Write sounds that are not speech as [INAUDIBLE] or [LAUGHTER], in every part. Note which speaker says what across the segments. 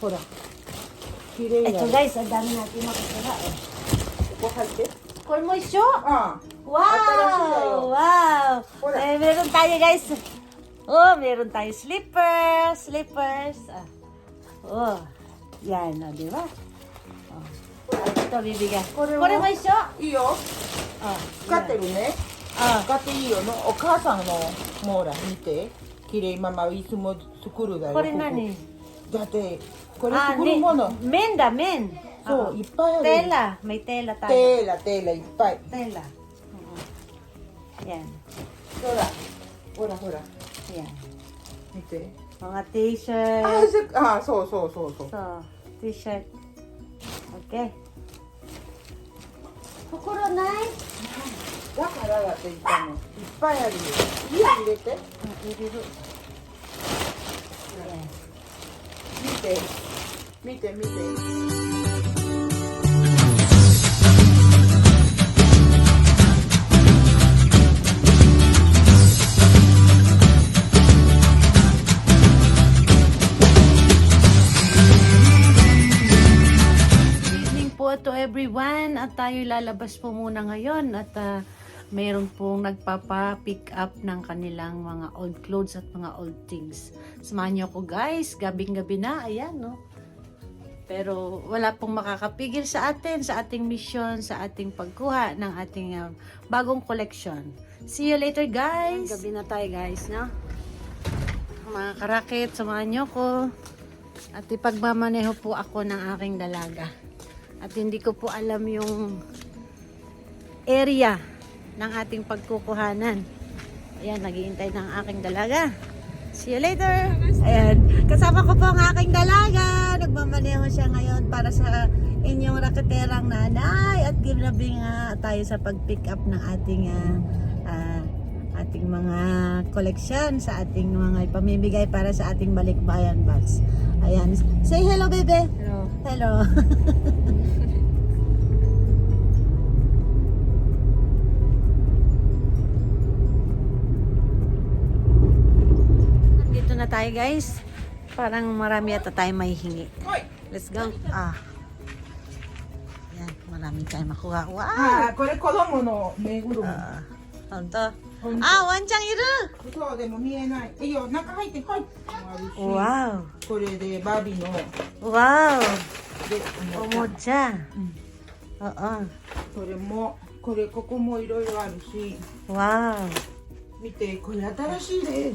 Speaker 1: ほら。綺麗
Speaker 2: Ito
Speaker 1: な。
Speaker 2: guys, ang dami natin makikita eh.
Speaker 1: ここ入って。
Speaker 2: これも一緒
Speaker 1: あ
Speaker 2: Wow!
Speaker 1: 新しいだよ
Speaker 2: Wow!
Speaker 1: Wala.
Speaker 2: Eh, meron tayo guys. Oh, meron tayo slippers. Slippers. Ah. Oh. Yan, oh, di ba? Oh. Ito, bibigyan.
Speaker 1: これは
Speaker 2: これも一緒
Speaker 1: あ。いいよ。
Speaker 2: Oh.
Speaker 1: 使ってるね。
Speaker 2: Ah.
Speaker 1: 使っていいよの。お母さんの、もうほら、見て。綺麗ママいつも作るだよ。
Speaker 2: これ
Speaker 1: ここ
Speaker 2: 何
Speaker 1: だって、 これ
Speaker 2: Ah,
Speaker 1: 作るもの。
Speaker 2: men da, men.
Speaker 1: そう、
Speaker 2: Ah.
Speaker 1: いっぱいある。
Speaker 2: Tela. May tela tayo.
Speaker 1: テーラ、テーラいっぱい。
Speaker 2: Tela. Mm. Yan.
Speaker 1: ほら。ほらほら。
Speaker 2: Yan.
Speaker 1: 見て。
Speaker 2: Mga
Speaker 1: あ
Speaker 2: t-shirt.
Speaker 1: せあ、そうそうそうそう。
Speaker 2: So, t-shirt. Okay. Kokoro nai?
Speaker 1: だからだって言ったの。いっぱいあるよ。家入れて。
Speaker 2: Ah, iriru. Yan.
Speaker 1: 見て。 見て見て。
Speaker 2: evening po to everyone at tayo lalabas po muna ngayon at ah, mayroon pong nagpapa-pick up ng kanilang mga old clothes at mga old things. Samahan niyo ako guys, gabing-gabi na, ayan no. Pero wala pong makakapigil sa atin, sa ating mission, sa ating pagkuha ng ating ah, bagong collection. See you later guys! Gabi na tayo guys, no? Mga karakit, samahan niyo ko. At ipagmamaneho po ako ng aking dalaga. At hindi ko po alam yung area ng ating pagkukuhanan. Ayan, naghihintay ng aking dalaga. See you later! Ayan, kasama ko po ang aking dalaga. Nagmamaneho siya ngayon para sa inyong raketerang nanay. At ginabi nga tayo sa pag-pick up ng ating ah, ating mga collection sa ating mga ipamimigay para sa ating balikbayan box. Ayan. Say hello, bebe.
Speaker 3: Hello.
Speaker 2: Hello. [LAUGHS] na tayo guys. Parang marami ata tayo may hingi. Let's go. Ah. Yan, maraming tayo makuha. Wow!
Speaker 1: Ah, kore kodomo no meguro.
Speaker 2: Ah,
Speaker 1: ano honto. Ano
Speaker 2: ah, wanchan iru!
Speaker 1: Ito, demo mienai. Iyo, naka haite, eh, hoi!
Speaker 2: Wow!
Speaker 1: Kore de babi no.
Speaker 2: Wow!
Speaker 1: De,
Speaker 2: omocha. Oo. Oh, oh.
Speaker 1: Kore mo, kore koko mo iroiro aru shi. Wow! Mite, kore atarashi de.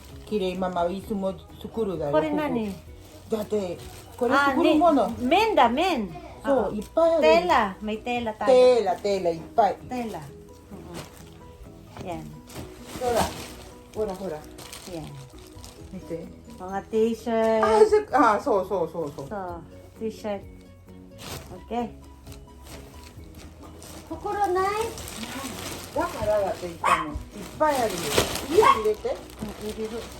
Speaker 1: 綺麗ママいつも作るだよ。
Speaker 2: これ
Speaker 1: ここ
Speaker 2: 何
Speaker 1: だって、これ
Speaker 2: Ah,
Speaker 1: 作るもの。
Speaker 2: men da, men.
Speaker 1: そう、
Speaker 2: Oo.
Speaker 1: いっぱいある。
Speaker 2: Tela. May tela tayo.
Speaker 1: テーラ、テーラいっぱい。
Speaker 2: Tela. Oo. Yan.
Speaker 1: ほら。ほらほら。
Speaker 2: Yan.
Speaker 1: 見て。
Speaker 2: Mga
Speaker 1: あ
Speaker 2: t-shirt.
Speaker 1: せあ、そうそうそうそう。
Speaker 2: So, t-shirt. Okay. Kokoro nai?
Speaker 1: だからだって言ったの。いっぱいあるよ。家入れて。
Speaker 2: Ah, iriru. Yan.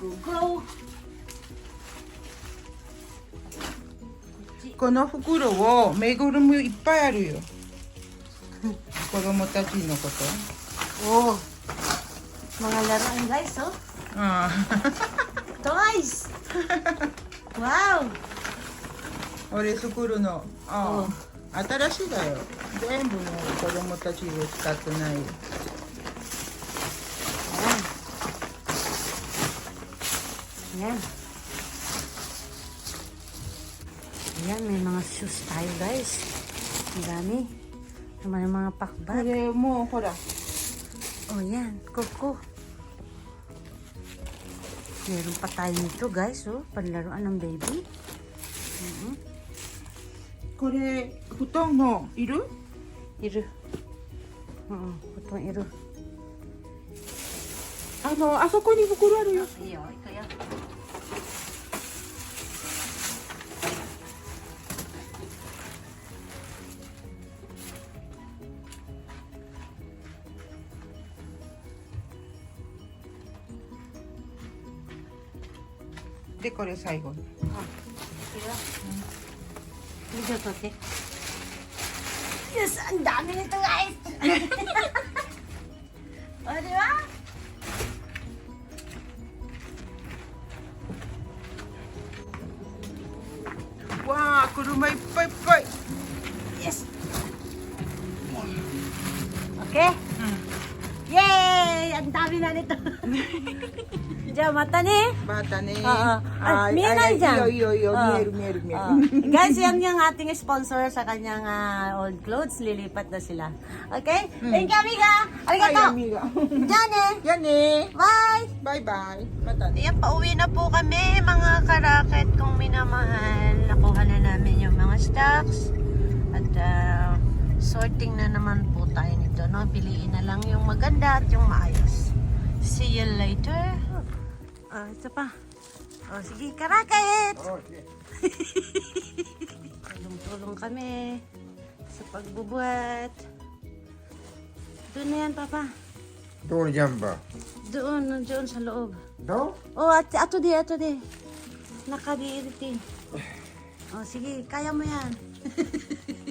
Speaker 2: Go, go, go.
Speaker 1: この袋を、めぐるみいっぱいあるよ。子供たちのこと。
Speaker 2: Oh. Mga laruan guys, oh.
Speaker 1: あ
Speaker 2: Toys! wow!
Speaker 1: 俺作るの。あ新しいだよ。全部もう子供たちを使ってないよ。
Speaker 2: Yan. Yan. Ayan, may mga shoes tayo guys. Ang dami. Naman yung mga
Speaker 1: こ
Speaker 2: pakbag.
Speaker 1: れもうほら
Speaker 2: Oh, yan. Kuko. Meron pa tayo nito guys, oh. Panlaruan ng baby. Mhm.
Speaker 1: これ布団のいる
Speaker 2: Iru. Oo, putong iru.
Speaker 1: あのあそこに袋あるよ
Speaker 2: Iyo, ito yan.
Speaker 1: よでこれ最後に。
Speaker 2: 水を取って。ダメ
Speaker 1: とあれは？Tumay-pay-pay.
Speaker 2: Yes. Okay. ang dami na nito. [LAUGHS] Diyan, mata ni.
Speaker 1: Bata ni.
Speaker 2: Oo.
Speaker 1: Ah,
Speaker 2: ay,
Speaker 1: may na
Speaker 2: dyan.
Speaker 1: Yo, yo, yo. Meron, meron,
Speaker 2: meron. Guys, yan yung ating sponsor sa kanyang ah, old clothes. Lilipat na sila. Okay? Hmm. Thank you, amiga. Arigato.
Speaker 1: Ay, amiga.
Speaker 2: Diyan eh. [LAUGHS]
Speaker 1: Yan eh.
Speaker 2: Bye.
Speaker 1: Bye-bye. Bata ni.
Speaker 2: Ayan, pauwi na po kami mga karaket kong minamahal. Nakuha na namin yung mga stocks sorting na naman po tayo nito, no? Piliin na lang yung maganda at yung maayos. See you later. Oh, isa pa. Oh, sige, karakit! Oh, [LAUGHS] Tulong-tulong kami sa pagbubuhat. Doon na yan, Papa.
Speaker 3: Doon yan ba?
Speaker 2: Doon, nandiyon sa loob.
Speaker 3: Doon?
Speaker 2: Oh, at ato di, ato di. Nakadiiriti. [SIGHS] Oh, sige, kaya mo yan. [LAUGHS]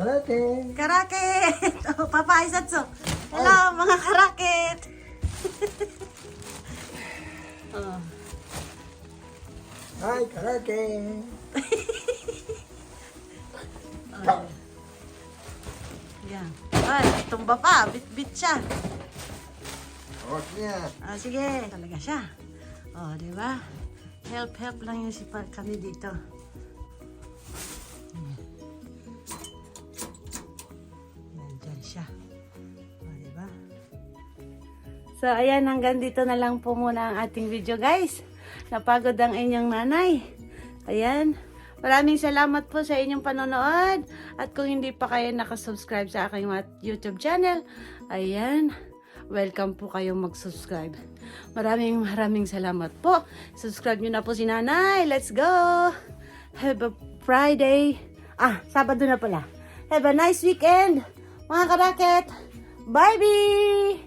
Speaker 3: Karaket!
Speaker 2: Karaket! [LAUGHS] Oh, Papa Isatso! Hello, Ay. mga karaket! oh. [LAUGHS]
Speaker 3: Ah. Ay, karaket!
Speaker 2: oh. [LAUGHS] Yan. Ay, tumba pa. Bit-bit siya.
Speaker 3: Okay niya. Oh,
Speaker 2: ah, sige. Talaga siya. Oh, di ba? Help, help lang yung si Park kami dito. Siya. Oh, di ba? So, ayan, hanggang dito na lang po muna ang ating video, guys. Napagod ang inyong nanay. Ayan. Maraming salamat po sa inyong panonood. At kung hindi pa kayo nakasubscribe sa aking YouTube channel, ayan, welcome po kayong mag-subscribe. Maraming maraming salamat po. Subscribe nyo na po si nanay. Let's go! Have a Friday. Ah, Sabado na pala. Have a nice weekend, mga kadaket, bye bye!